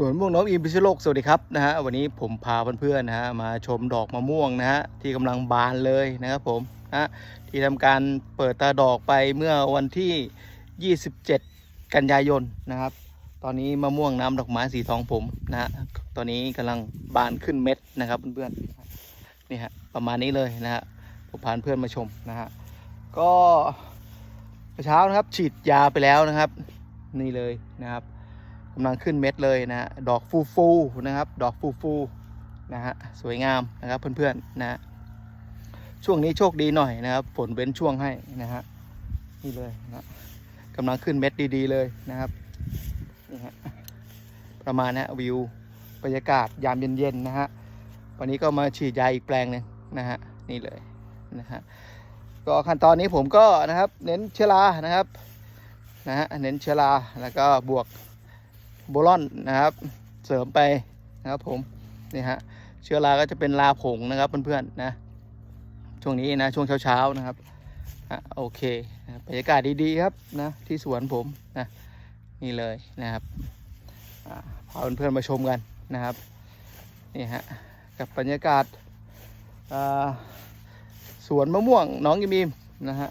ส่วนม่วงน้องอิมพิชโลกสวัสดีครับนะฮะวันนี้ผมพาเพื่อนๆนะฮะมาชมดอกมะม่วงนะฮะที่กำลังบานเลยนะครับผมนะที่ทำการเปิดตาดอกไปเมื่อวันที่ 27 กันยายนนะครับ ตอนนี้มะม่วงน้ำดอกไม้สีทองผมนะฮะตอนนี้กำลังบานขึ้นเม็ดนะครับเพื่อนๆนี่ฮะประมาณนี้เลยนะฮะผมพาเพื่อนมาชมนะฮะก็เช้านะครับฉีดยาไปแล้วนะครับ นี่เลยนะครับำลังขึ้นเม็ดเลยนะฮะดอกฟูฟูนะครับ ดอกฟูฟูนะฮะสวยงามนะครับเพื่อนๆนะฮะช่วงนี้โชคดีหน่อยนะครับ ฝนเว้นช่วงให้นะฮะนี่เลยนะกำลังขึ้นเม็ดดีๆเลยนะครับนี่ฮะประมาณนะวิวบรรยากาศยามเย็นๆนะฮะวันนี้ก็มาฉีดยาอีกแปลงหนึ่งนะฮะนี่เลยนะฮะก็ขั้นตอนนี้ผมก็นะครับเน้นเชื้อรานะครับนะฮะเน้นเชื้อราแล้วก็บวก โบลอนนะครับ เสริมไปนะครับผมนี่ฮะเชื้อราก็จะเป็นลาผงนะครับเพื่อนๆนะช่วงนี้นะช่วงเช้าๆนะครับอะโอเคบรรยากาศดีๆครับนะที่สวนผมนะนี่เลยนะครับพาเพื่อนๆมาชมกันนะครับนี่ฮะกับบรรยากาศสวนมะม่วงน้องยิมีมนะฮะ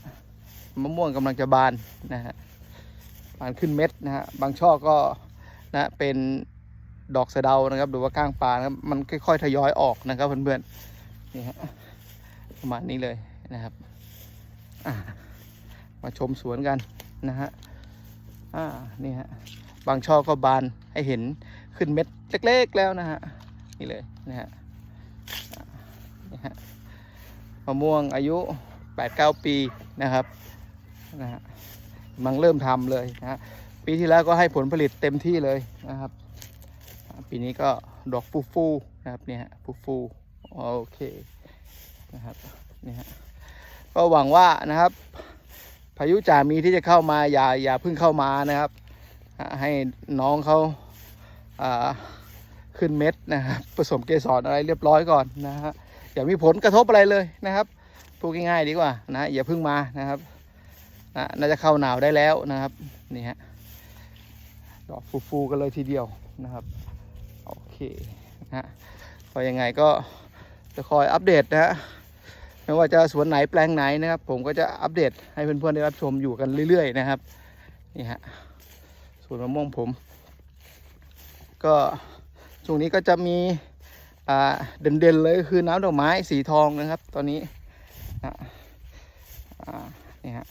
มะม่วงกำลังจะบานนะฮะบานขึ้นเม็ดนะฮะบางช่อก็ นะเป็นดอกสะเดานะครับหรือว่าก้างปลานะครับมันค่อยๆทยอยออกนะครับเพื่อนๆนี่ฮะประมาณนี้เลยนะครับมาชมสวนกันนะฮะอ่านี่ฮะบางช่อก็บานให้เห็นขึ้นเม็ดเล็กๆแล้วนะฮะนี่เลยนะฮะนี่ฮะมะม่วงอายุ 8-9 ปีนะครับนะฮะกำลังเริ่มทำเลยนะฮะ ปีที่แล้วก็ให้ผลผลิตเต็มที่เลยนะครับ ปีนี้ก็ดอกฟูฟูนะครับเนี่ยฟูฟูโอเคนะครับเนี่ยฮะก็หวังว่านะครับ พายุจ่ามีที่จะเข้ามาอย่าอย่าเพิ่งเข้ามานะครับ ให้น้องเขาอ่าขึ้นเม็ดนะครับผสมเกสรอะไรเรียบร้อยก่อนนะฮะอย่ามีผลกระทบอะไรเลยนะครับพูดง่ายๆดีกว่านะอย่าเพิ่งมานะครับน่าจะเข้าหนาวได้แล้วนะครับนี่ฮะ ดอกฟูๆกันเลยทีเดียวนะครับ โอเคนะฮะก็ยังไงก็จะคอยอัปเดตนะฮะไม่ว่าจะสวนไหนแปลงไหนนะครับ ผมก็จะอัปเดตให้เพื่อนๆได้รับชมอยู่กันเรื่อย ๆ นะครับนี่ฮะสวนมะม่วงผม ก็ช่วงนี้ก็จะมีเด่นๆเลยคือน้ำดอกไม้สีทองนะครับ ตอนนี้นะนี่ฮะ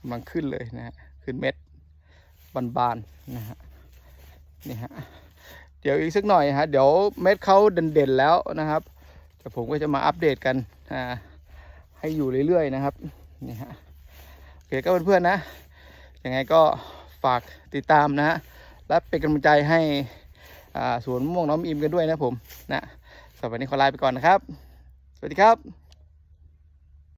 กำลังขึ้นเลยนะฮะขึ้นเม็ด บานๆนะฮะนี่ฮะเดี๋ยวอีกสักหน่อยฮะเดี๋ยวเม็ดเขาเด่นๆแล้วนะครับเดี๋ยวผมก็จะมาอัปเดตกันอ่าให้อยู่เรื่อยๆนะครับนี่ฮะโอเคก็เพื่อนๆนะยังไงก็ฝากติดตามนะฮะและเป็นกำลังใจให้สวนมะม่วงน้องอิมกันด้วยนะผมนะสำหรับวันนี้ขอลาไปก่อนนะครับ สวัสดีครับ